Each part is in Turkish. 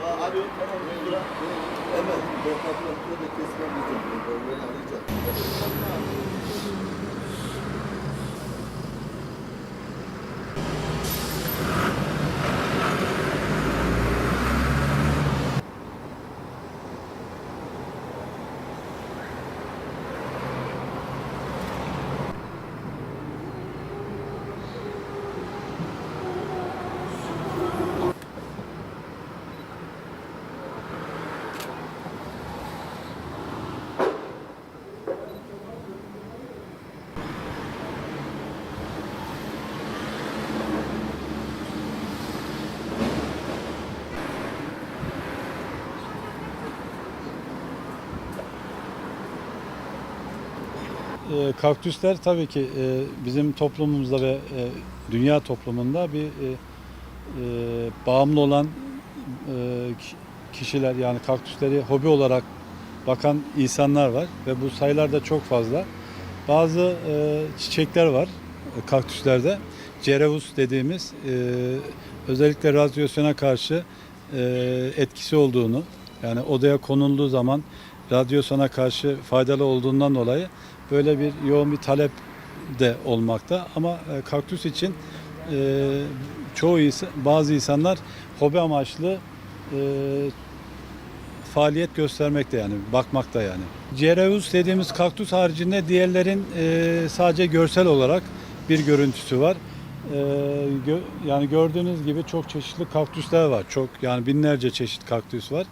diyor. Tamam Lira. Hemen toprakları da kesmem bizim. Böyle alacak. E, kaktüsler tabii ki e, bizim toplumumuzda ve e, dünya toplumunda bir e, e, bağımlı olan e, ki- kişiler yani kaktüsleri hobi olarak bakan insanlar var ve bu sayılar da çok fazla. Bazı e, çiçekler var e, kaktüslerde. Cereus dediğimiz e, özellikle radyasyona karşı e, etkisi olduğunu yani odaya konulduğu zaman radyasyona karşı faydalı olduğundan dolayı böyle bir yoğun bir talep de olmakta ama e, kaktüs için e, çoğu ins- bazı insanlar hobi amaçlı e, faaliyet göstermekte yani bakmakta yani. Cereus dediğimiz kaktüs haricinde diğerlerin e, sadece görsel olarak bir görüntüsü var. E, gö- yani gördüğünüz gibi çok çeşitli kaktüsler var. Çok yani binlerce çeşit kaktüs var.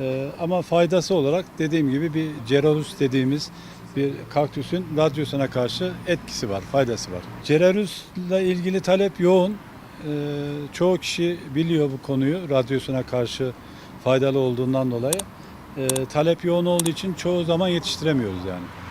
E, ama faydası olarak dediğim gibi bir Cereus dediğimiz bir kaktüsün radyosuna karşı etkisi var, faydası var. Cererus'la ilgili talep yoğun. Ee, çoğu kişi biliyor bu konuyu radyosuna karşı faydalı olduğundan dolayı. Ee, talep yoğun olduğu için çoğu zaman yetiştiremiyoruz yani.